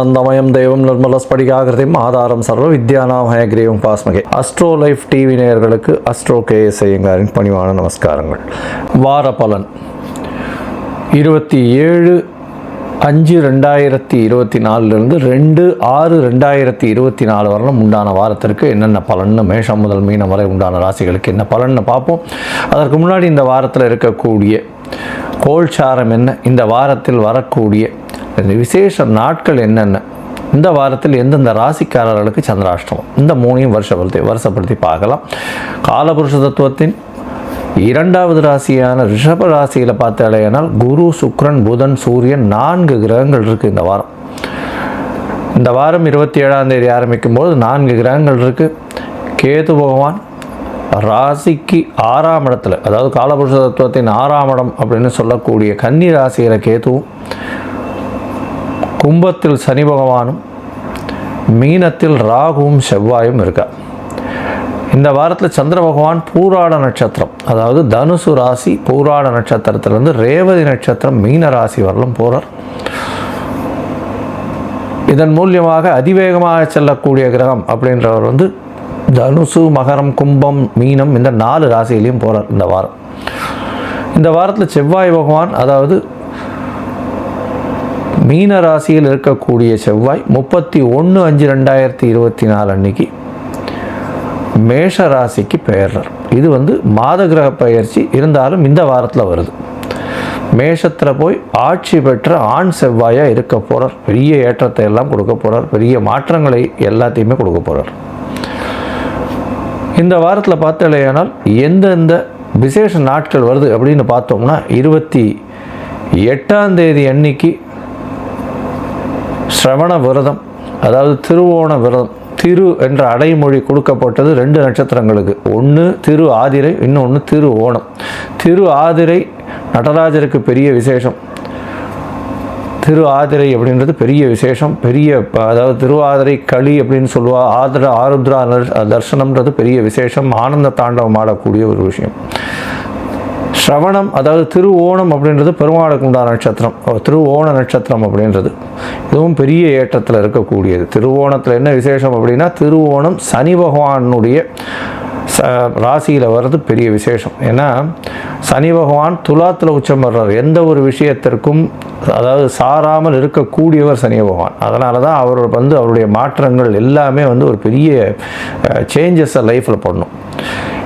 ஆனந்தமயம் தெய்வம் நிர்மலஸ்படிகாகிருதிம் ஆதாரம் சர்வ வித்யானாமய கிரீவம் பாஸ்மகே. அஸ்ட்ரோ லைஃப் டிவி நேயர்களுக்கு அஸ்ட்ரோ கே எஸ் ஐயங்காரின் பணிவான நமஸ்காரங்கள். வார பலன். இருபத்தி ஏழு அஞ்சு ரெண்டாயிரத்தி இருபத்தி நாலுலேருந்து ரெண்டு ஆறு ரெண்டாயிரத்தி இருபத்தி நாலு வரலும் உண்டான வாரத்திற்கு என்னென்ன பலன்னு மேஷம் முதல் மீனம் வரை உண்டான ராசிகளுக்கு என்ன பலன்னு பார்ப்போம். அதற்கு முன்னாடி இந்த வாரத்தில் இருக்கக்கூடிய கோல்சாரம் என்ன? இந்த வாரத்தில் வரக்கூடிய விசேஷ நாட்கள் என்னென்ன? இந்த வாரத்தில் எந்தெந்த ராசிக்காரர்களுக்கு சந்திராஷ்டமம்? இந்த மூணையும் வருஷப்படுத்தி வருஷப்படுத்தி பார்க்கலாம். காலபுருஷ தத்துவத்தின் இரண்டாவது ராசியான ரிஷப ராசியில் பார்த்தாலேனால் குரு சுக்ரன் புதன் சூரியன் நான்கு கிரகங்கள் இருக்குது இந்த வாரம். இந்த வாரம் இருபத்தி ஏழாம் தேதி ஆரம்பிக்கும் போது நான்கு கிரகங்கள் இருக்குது கேது பகவான் ராசிக்கு ஆறாம் இடத்துல அதாவது காலபுருஷ தத்துவத்தின் ஆறாம் இடம் அப்படின்னு சொல்லக்கூடிய கன்னி ராசியில் கேதுவும் கும்பத்தில் சனி பகவானும் மீனத்தில் ராகுவும் செவ்வாயும் இருக்கா. இந்த வாரத்தில் சந்திர பகவான் பூராட நட்சத்திரம் அதாவது தனுசு ராசி பூராட நட்சத்திரத்திலிருந்து ரேவதி நட்சத்திரம் மீன ராசி வரலும் போகிறார் இதன் மூலியமாக அதிவேகமாக செல்லக்கூடிய கிரகம் அப்படின்றவர் வந்து தனுசு மகரம் கும்பம் மீனம் இந்த நாலு ராசியிலையும் போகிறார் இந்த வாரம். இந்த வாரத்தில் செவ்வாய் பகவான் அதாவது மீன ராசியில் இருக்கக்கூடிய செவ்வாய் முப்பத்தி ஒன்று அஞ்சு ரெண்டாயிரத்தி இருபத்தி நாலு அன்னைக்கு மேஷ ராசிக்கு பெயர்றார். இது வந்து மாத கிரக பயிற்சி. இருந்தாலும் இந்த வாரத்தில் வருது. மேஷத்தில் போய் ஆட்சி பெற்ற ஆண் செவ்வாயாக இருக்க போகிறார் பெரிய ஏற்றத்தை எல்லாம் கொடுக்க போகிறார் பெரிய மாற்றங்களை எல்லாத்தையுமே கொடுக்க போகிறார் இந்த வாரத்தில் பார்த்தலையானால் எந்தெந்த விசேஷ நாட்கள் வருது அப்படின்னு பார்த்தோம்னா இருபத்தி எட்டாம் தேதி அன்னைக்கு ஸ்ரவண விரதம் அதாவது திருவோண விரதம் திரு என்ற அடைமொழி கொடுக்கப்பட்டது ரெண்டு நட்சத்திரங்களுக்கு. ஒன்று திரு ஆதிரை இன்னொன்று திரு ஓணம். திரு ஆதிரை நடராஜருக்கு பெரிய விசேஷம். திரு ஆதிரை அப்படின்றது பெரிய விசேஷம். பெரிய அதாவது திருவாதிரை களி அப்படின்னு சொல்லுவா ஆதிர ஆருத்ரா தர்சனம்ன்றது பெரிய விசேஷம். ஆனந்த தாண்டவம் ஆடக்கூடிய ஒரு விஷயம். ஸ்ரவணம் அதாவது திரு ஓணம் அப்படின்றது பெருமாளுக்கு உண்டான நட்சத்திரம். திரு ஓண நட்சத்திரம் அப்படின்றது. இதுவும் பெரிய ஏற்றத்தில் இருக்கக்கூடியது. திருவோணத்தில் என்ன விசேஷம் அப்படின்னா திருவோணம் சனி பகவானுடைய ச ராசியில் வர்றது பெரிய விசேஷம். ஏன்னா சனி பகவான் துலாத்தில் உச்சம் வர்றார். எந்த ஒரு விஷயத்திற்கும் அதாவது சாராமல் இருக்கக்கூடியவர் சனி பகவான். அதனால தான் அவர் வந்து அவருடைய மாற்றங்கள் எல்லாமே வந்து ஒரு பெரிய சேஞ்சஸை லைஃப்பில் பண்ணும்.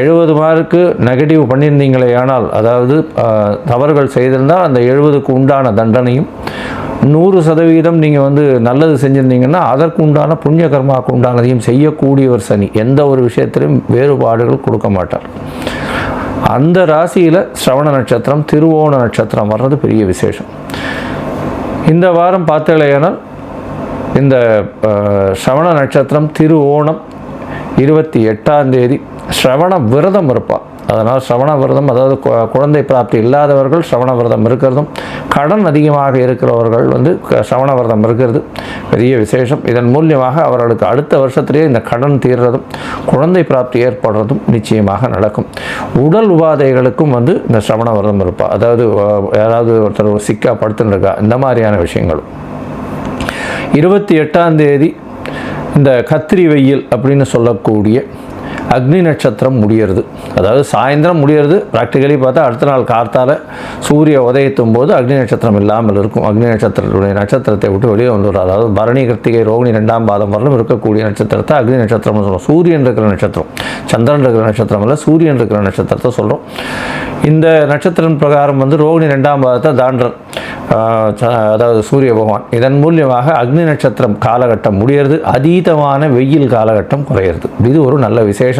எழுபது மார்க்கு நெகட்டிவ் பண்ணியிருந்தீங்களே ஆனால் அதாவது தவறுகள் செய்திருந்தால் அந்த எழுபதுக்கு உண்டான தண்டனையும் நூறு சதவீதம் நீங்கள் வந்து நல்லது செஞ்சுருந்தீங்கன்னா அதற்கு உண்டான புண்ணிய கர்மாவுக்கு உண்டானதையும் செய்யக்கூடியவர் சனி. எந்த ஒரு விஷயத்திலும் வேறுபாடுகள் கொடுக்க மாட்டார். அந்த ராசியில் ஸ்ரவண நட்சத்திரம் திருவோண நட்சத்திரம் வர்றது பெரிய விசேஷம். இந்த வாரம் பார்த்தலையானால் இந்த ஸ்ரவண நட்சத்திரம் திரு ஓணம் இருபத்தி எட்டாம் தேதி ஸ்ரவண விரதம் இருப்பாள் அதனால் ஸ்ரவண விரதம் அதாவது கு- குழந்தை பிராப்தி இல்லாதவர்கள் ஸ்ரவண விரதம் இருக்கிறதும் கடன் அதிகமாக இருக்கிறவர்கள் வந்து க- ஸ்ரவண விரதம் இருக்கிறது. பெரிய விசேஷம். இதன் மூலியமாக அவர்களுக்கு அடுத்த வருஷத்திலேயே இந்த கடன் தீர்றதும் குழந்தை பிராப்தி ஏற்படுறதும் நிச்சயமாக நடக்கும். உடல் உபாதைகளுக்கும் வந்து இந்த ஸ்ரவண விரதம் இருப்பாள் அதாவது யாராவது ஒருத்தர் சிக்கா படுத்துன்னு இருக்கா இந்த மாதிரியான விஷயங்களும் இருபத்தி எட்டாம் தேதி இந்த கத்திரி வெயில் அப்படின்னு சொல்லக்கூடிய அக்னி நட்சத்திரம் முடியறது. அதாவது சாயந்தரம் முடியறது. ப்ராக்டிக்கலி பார்த்தா அடுத்த நாள் கார்த்தால் சூரிய உதயத்தும் போது அக்னி நட்சத்திரம் இல்லாமல் இருக்கும். அக்னி நட்சத்திரத்துடைய நட்சத்திரத்தை விட்டு வெளியே வந்துடும் அதாவது பரணி கிருத்திகை ரோகிணி ரெண்டாம் பாதம் வரலும் இருக்கக்கூடிய நட்சத்திரத்தை அக்னி நட்சத்திரம்னு சொல்கிறோம் சூரியன் இருக்கிற நட்சத்திரம். சந்திரன் இருக்கிற நட்சத்திரம் இல்லை சூரியன் இருக்கிற நட்சத்திரத்தை சொல்கிறோம் இந்த நட்சத்திரம் பிரகாரம் வந்து ரோகிணி ரெண்டாம் பாதத்தை தாண்டர் அதாவது சூரிய பகவான். இதன் மூலியமாக அக்னி நட்சத்திரம் காலகட்டம் முடியறது. அதீதமான வெயில் காலகட்டம் குறையிறது. இது ஒரு நல்ல விசேஷம்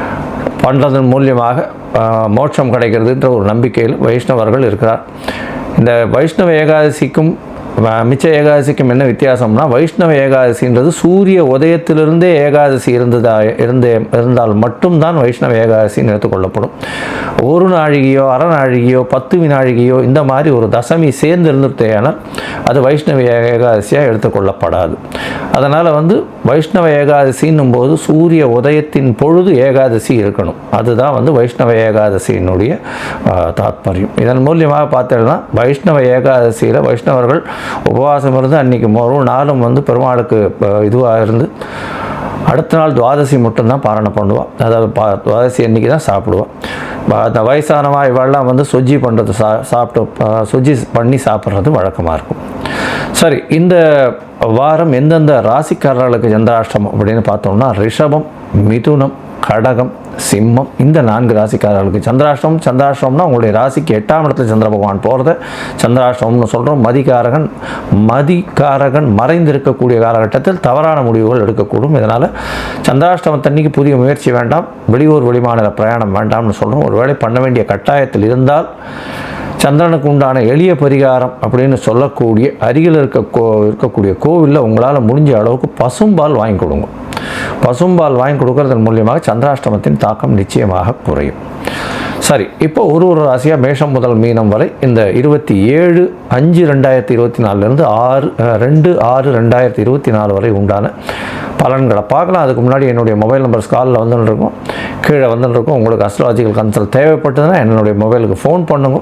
பண்ணுறதன் மூலியமாக மோட்சம் கிடைக்கிறதுன்ற ஒரு நம்பிக்கையில் வைஷ்ணவர்கள் இருக்கிறார். இந்த வைஷ்ணவ ஏகாதசிக்கும் மிச்ச ஏகாதசிக்கும் என்ன வித்தியாசம்னா வைஷ்ணவ ஏகாதசின்றது சூரிய உதயத்திலிருந்தே ஏகாதசி இருந்ததா இருந்தே இருந்தால் மட்டும்தான் வைஷ்ணவ ஏகாதசின்னு எடுத்துக்கொள்ளப்படும். ஒரு நாழிகையோ அரை நாழிகையோ பத்து வினாழிகையோ இந்த மாதிரி ஒரு தசமி சேர்ந்து இருந்துட்டேனால் அது வைஷ்ணவ ஏகாதசியாக எடுத்துக்கொள்ளப்படாது. அதனால் வந்து வைஷ்ணவ ஏகாதசின்னும் போது சூரிய உதயத்தின் பொழுது ஏகாதசி இருக்கணும். அதுதான் வந்து வைஷ்ணவ ஏகாதசியினுடைய தாத்பரியம். இதன் மூலியமாக பார்த்தீங்கன்னா வைஷ்ணவ ஏகாதசியில் வைஷ்ணவர்கள் உபவாசம் இருந்து அன்றைக்கி ஒரு நாளும் வந்து பெருமாளுக்கு இதுவாக இருந்து அடுத்த நாள் துவாதசி மட்டும்தான் பாரணை பண்ணுவாள் அதாவது பா துவாதசி அன்றைக்கி தான் சாப்பிடுவாள் அந்த வயசானவா இவெல்லாம் வந்து சுஜி பண்ணுறது சா சாப்பிட்டு சுஜி பண்ணி சாப்பிட்றது வழக்கமாக இருக்கும். சரி இந்த வாரம் எந்தெந்த ராசிக்காரர்களுக்கு சந்திராஷ்டமம் அப்படின்னு பார்த்தோம்னா ரிஷபம் மிதுனம் கடகம் சிம்மம் இந்த நான்கு ராசிக்காரர்களுக்கு சந்திராஷ்டமம் சந்திராஷ்டமம்னா உங்களுடைய ராசிக்கு எட்டாம் இடத்துல சந்திர பகவான் போகிறத சந்திராஷ்டமம்னு சொல்கிறோம் மதிகாரகன் மதிகாரகன் மறைந்திருக்கக்கூடிய காலகட்டத்தில் தவறான முடிவுகள் எடுக்கக்கூடும். இதனால் சந்திராஷ்டமத்தன்னைக்கு புதிய முயற்சி வேண்டாம் வெளியூர் வெளிமாநில பிரயாணம் வேண்டாம்னு சொல்கிறோம் ஒருவேளை பண்ண வேண்டிய கட்டாயத்தில் இருந்தால் சந்திரனுக்கு உண்டான எளிய பரிகாரம் அப்படின்னு சொல்லக்கூடிய அருகில் இருக்க கோ இருக்கக்கூடிய கோவிலில் உங்களால் முடிஞ்ச அளவுக்கு பசும்பால் வாங்கி கொடுங்க. பசும்பால் வாங்கி கொடுக்கறதன் மூலியமாக சந்திராஷ்டமத்தின் தாக்கம் நிச்சயமாக குறையும். சரி இப்போ ஒரு ஒரு ராசியாக மேஷம் முதல் மீனம் வரை இந்த இருபத்தி ஏழு அஞ்சு ரெண்டாயிரத்தி இருபத்தி நாலுலேருந்து ஆறு ரெண்டு ஆறு ரெண்டாயிரத்தி இருபத்தி நாலு வரை உண்டான பலன்களை பார்க்கலாம். அதுக்கு முன்னாடி என்னுடைய மொபைல் நம்பர்ஸ் காலில் வந்துன்னு இருக்கும் கீழே வந்துன்னு இருக்கும் உங்களுக்கு அஸ்ட்ராலஜிக்கல் கன்சல்ட் தேவைப்பட்டதுன்னா என்னுடைய மொபைலுக்கு ஃபோன் பண்ணுங்க.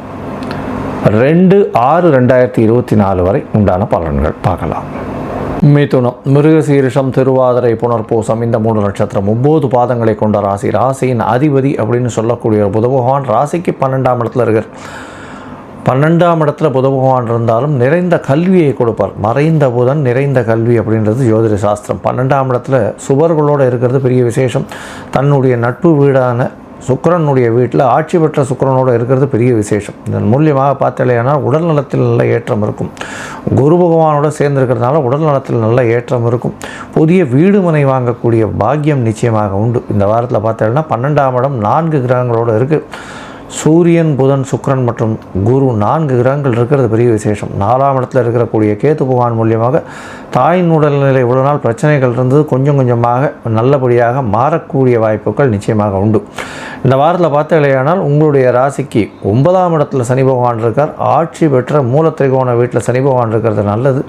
ரெண்டு ஆறு ரெண்டாயிரத்தி இருபத்தி நாலு வரை உண்டான பலன்கள் பார்க்கலாம். மிதுனம் மிருகசீரிஷம் திருவாதிரை புனர்பூசம் இந்த மூணு நட்சத்திரம் ஒம்பது பாதங்களை கொண்ட ராசி. ராசியின் அதிபதி அப்படின்னு சொல்லக்கூடிய ஒரு புத பகவான் ராசிக்கு பன்னெண்டாம் இடத்துல இருக்கார். பன்னெண்டாம் இடத்துல புத பகவான் இருந்தாலும் நிறைந்த கல்வியை கொடுப்பார். மறைந்த புதன் நிறைந்த கல்வி அப்படின்றது ஜோதிட சாஸ்திரம். பன்னெண்டாம் இடத்துல சுவர்களோடு இருக்கிறது பெரிய விசேஷம். தன்னுடைய நட்பு வீடான சுக்கிரனுடைய வீட்டில் ஆட்சி பெற்ற சுக்கரனோடு இருக்கிறது பெரிய விசேஷம். இதன் மூலியமாக பார்த்தாலேனா உடல் நலத்தில் நல்ல ஏற்றம் இருக்கும். குரு பகவானோட சேர்ந்திருக்கிறதுனால உடல் நலத்தில் நல்ல ஏற்றம் இருக்கும். புதிய வீடு மனை வாங்கக்கூடிய பாக்கியம் நிச்சயமாக உண்டு. இந்த வாரத்தில் பார்த்தீங்கன்னா பன்னெண்டாம் இடம் நான்கு கிரகங்களோடு இருக்குது சூரியன் புதன் சுக்ரன் மற்றும் குரு நான்கு கிரகங்கள் இருக்கிறது பெரிய விசேஷம். நாலாம் இடத்துல இருக்கக்கூடிய கேத்து பகவான் மூலியமாக தாயின் உடல்நிலை இவ்வளோ நாள் பிரச்சனைகள் இருந்தது. கொஞ்சம் கொஞ்சமாக நல்லபடியாக மாறக்கூடிய வாய்ப்புகள் நிச்சயமாக உண்டு. இந்த வாரத்தில் பார்த்தீங்களேயானால் உங்களுடைய ராசிக்கு ஒன்பதாம் இடத்துல சனி பகவான் இருக்கார். ஆட்சி பெற்ற மூலத்திரிகோண வீட்டில் சனி பகவான் இருக்கிறது நல்லது.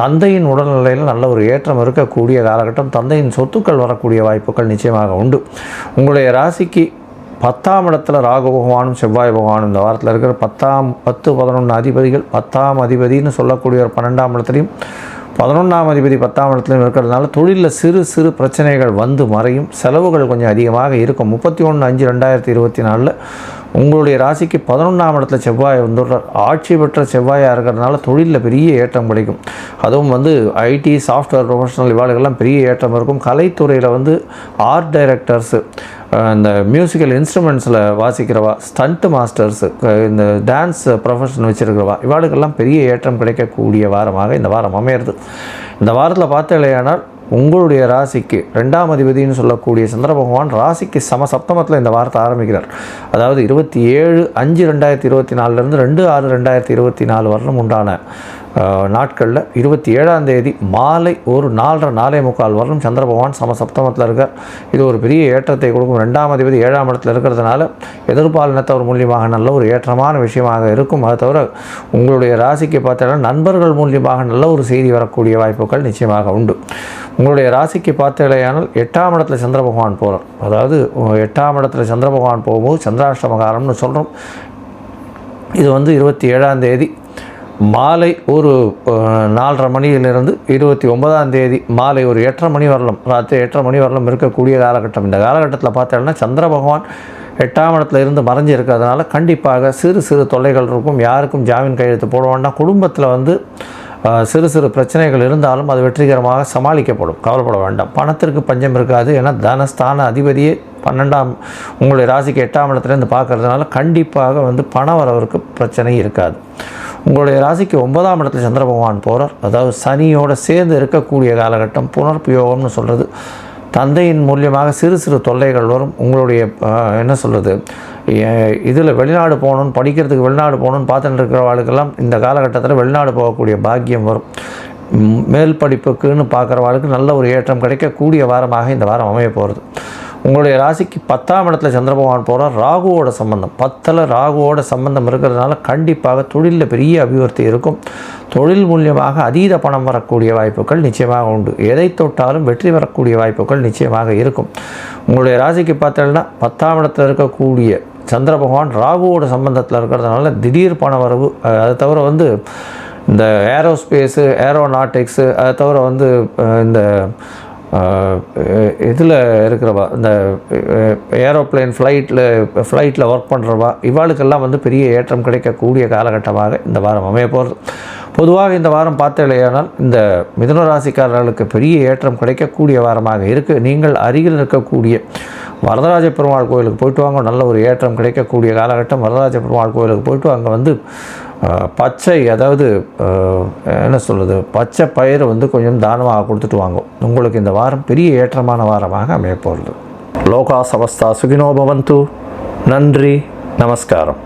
தந்தையின் உடல்நிலையில் நல்ல ஒரு ஏற்றம் இருக்கக்கூடிய காலகட்டம். தந்தையின் சொத்துக்கள் வரக்கூடிய வாய்ப்புகள் நிச்சயமாக உண்டு. உங்களுடைய ராசிக்கு பத்தாம் இடத்துல ராகு பகவானும் செவ்வாய் பகவானும் இந்த வாரத்தில் இருக்கிற பத்தாம் பத்து பதினொன்று அதிபதிகள் பத்தாம் அதிபதினு சொல்லக்கூடிய ஒரு பன்னெண்டாம் இடத்துலையும் பதினொன்றாம் அதிபதி பத்தாம் இடத்துலையும் இருக்கிறதுனால தொழிலில் சிறு சிறு பிரச்சனைகள் வந்து மறையும். செலவுகள் கொஞ்சம் அதிகமாக இருக்கும். முப்பத்தி ஒன்று அஞ்சு ரெண்டாயிரத்தி இருபத்தி நாலில் உங்களுடைய ராசிக்கு பதினொன்றாம் இடத்துல செவ்வாய் வந்துடுறார். ஆட்சி பெற்ற செவ்வாயாக இருக்கிறதுனால தொழிலில் பெரிய ஏற்றம் கிடைக்கும். அதுவும் வந்து ஐடி சாஃப்ட்வேர் ப்ரொஃபஷனல் இவாளுக்கெல்லாம் பெரிய ஏற்றம் இருக்கும். கலைத்துறையில் வந்து ஆர்ட் டைரக்டர்ஸு இந்த மியூசிக்கல் இன்ஸ்ட்ருமெண்ட்ஸில் வாசிக்கிறவா ஸ்டண்ட் மாஸ்டர்ஸு இந்த டான்ஸ் ப்ரொஃபஷன் வச்சுருக்கிறவா இவாளுக்கெல்லாம் பெரிய ஏற்றம் கிடைக்கக்கூடிய வாரமாக இந்த வாரம் அமையிறது. இந்த வாரத்தில் பார்த்தீங்களேயானால் உங்களுடைய ராசிக்கு ரெண்டாம் அதிபதினு சொல்லக்கூடிய சந்திர பகவான் ராசிக்கு சம சப்தமத்தில் இந்த வாரத்தை ஆரம்பிக்கிறார். அதாவது இருபத்தி ஏழு அஞ்சு ரெண்டாயிரத்தி இருபத்தி நாலுலேருந்து ரெண்டு ஆறு ரெண்டாயிரத்தி இருபத்தி நாலு வரலும் உண்டான நாட்களில் இருபத்தி ஏழாம் தேதி மாலை ஒரு நாலரை நாலே முக்கால் வரலும் சந்திர பகவான் சம சப்தமத்தில் இருக்கார். இது ஒரு பெரிய ஏற்றத்தை கொடுக்கும். ரெண்டாம் அதிபதி ஏழாம் இடத்துல இருக்கிறதுனால எதிர்பாலினத்தவர் மூலியமாக நல்ல ஒரு ஏற்றமான விஷயமாக இருக்கும். அதை தவிர உங்களுடைய ராசிக்கு பார்த்தீங்கன்னா நண்பர்கள் மூலியமாக நல்ல ஒரு செய்தி வரக்கூடிய வாய்ப்புகள் நிச்சயமாக உண்டு. உங்களுடைய ராசிக்கு பார்த்தீங்களேயானால் எட்டாம் இடத்துல சந்திர பகவான் போகிறார் அதாவது எட்டாம் இடத்துல சந்திர பகவான் போகும்போது சந்திராஷ்டமகாரம்னு சொல்கிறோம் இது வந்து இருபத்தி ஏழாம் தேதி. மாலை ஒரு நாலரை மணியிலிருந்து இருபத்தி ஒன்பதாம் தேதி மாலை ஒரு எட்டரை மணி வரலும் ராத்திரி எட்டரை மணி வரலும் இருக்கக்கூடிய காலகட்டம். இந்த காலகட்டத்தில் பார்த்தோம்னா சந்திர பகவான் எட்டாம் இடத்துல இருந்து மறைஞ்சு இருக்கிறதுனால கண்டிப்பாக சிறு சிறு தொல்லைகள் இருக்கும். யாருக்கும் ஜாமீன் கையெழுத்து போடுவோன்னா குடும்பத்தில் வந்து சிறு சிறு பிரச்சனைகள் இருந்தாலும் அது வெற்றிகரமாக சமாளிக்கப்படும். கவலைப்பட வேண்டாம். பணத்திற்கு பஞ்சம் இருக்காது ஏன்னா தனஸ்தான அதிபதியே பன்னெண்டாம் உங்களுடைய ராசிக்கு எட்டாம் இடத்துலேருந்து பார்க்கறதுனால கண்டிப்பாக வந்து பண வரவருக்கு பிரச்சனை இருக்காது. உங்களுடைய ராசிக்கு ஒன்பதாம் இடத்துல சந்திர பகவான் போகிறார் அதாவது சனியோடு சேர்ந்து இருக்கக்கூடிய காலகட்டம் புனர்பியோகம்னு சொல்கிறது தந்தையின் மூலியமாக சிறு சிறு தொல்லைகள் வரும். உங்களுடைய என்ன சொல்கிறது இதில் வெளிநாடு போகணும்னு படிக்கிறதுக்கு வெளிநாடு போகணும்னு பார்த்துட்டு இருக்கிறவாளுக்கெல்லாம் இந்த காலகட்டத்தில் வெளிநாடு போகக்கூடிய பாக்கியம் வரும். மேல் படிப்புக்குன்னு பார்க்குறவாளுக்கு நல்ல ஒரு ஏற்றம் கிடைக்கக்கூடிய வாரமாக இந்த வாரம் அமைய போகிறது. உங்களுடைய ராசிக்கு பத்தாம் இடத்துல சந்திர பகவான் போகிறார். ராகுவோட சம்பந்தம். பத்தில் ராகுவோட சம்பந்தம் இருக்கிறதுனால கண்டிப்பாக தொழிலில் பெரிய அபிவிருத்தி இருக்கும். தொழில் மூலியமாக அதீத பணம் வரக்கூடிய வாய்ப்புகள் நிச்சயமாக உண்டு. எதை தொட்டாலும் வெற்றி வரக்கூடிய வாய்ப்புகள் நிச்சயமாக இருக்கும். உங்களுடைய ராசிக்கு பார்த்தீங்கன்னா பத்தாம் இடத்துல இருக்கக்கூடிய சந்திர பகவான் ராகுவோட சம்பந்தத்தில் இருக்கிறதுனால திடீர் பண வரவு அதை தவிர வந்து இந்த ஏரோஸ்பேஸு ஏரோநாட்டிக்ஸு அதை தவிர வந்து இந்த இதில் இருக்கிறவா இந்த ஏரோப்ளேன் ஃப்ளைட்டில் ஃப்ளைட்டில் ஒர்க் பண்ணுறவா இவாளுக்கெல்லாம் வந்து பெரிய ஏற்றம் கிடைக்கக்கூடிய காலகட்டமாக இந்த வாரம் அமைய போகிறது பொதுவாக இந்த வாரம் பார்த்தலையானால் இந்த மிதுன ராசிக்காரர்களுக்கு பெரிய ஏற்றம் கிடைக்கக்கூடிய வாரமாக இருக்குது நீங்கள் அருகில் இருக்கக்கூடிய வரதராஜ பெருமாள் கோயிலுக்கு போயிட்டு வாங்க. நல்ல ஒரு ஏற்றம் கிடைக்கக்கூடிய காலகட்டம். வரதராஜ பெருமாள் கோயிலுக்கு போயிட்டு அங்கே வந்து பச்சை அதாவது என்ன சொல்கிறது பச்சை பயிர் வந்து கொஞ்சம் தானமாக கொடுத்துட்டு வாங்க. உங்களுக்கு இந்த வாரம் பெரிய ஏற்றமான வாரமாக அமைய போகிறது லோகா சமஸ்தா சுகினோ பவந்து. நன்றி. நமஸ்காரம்.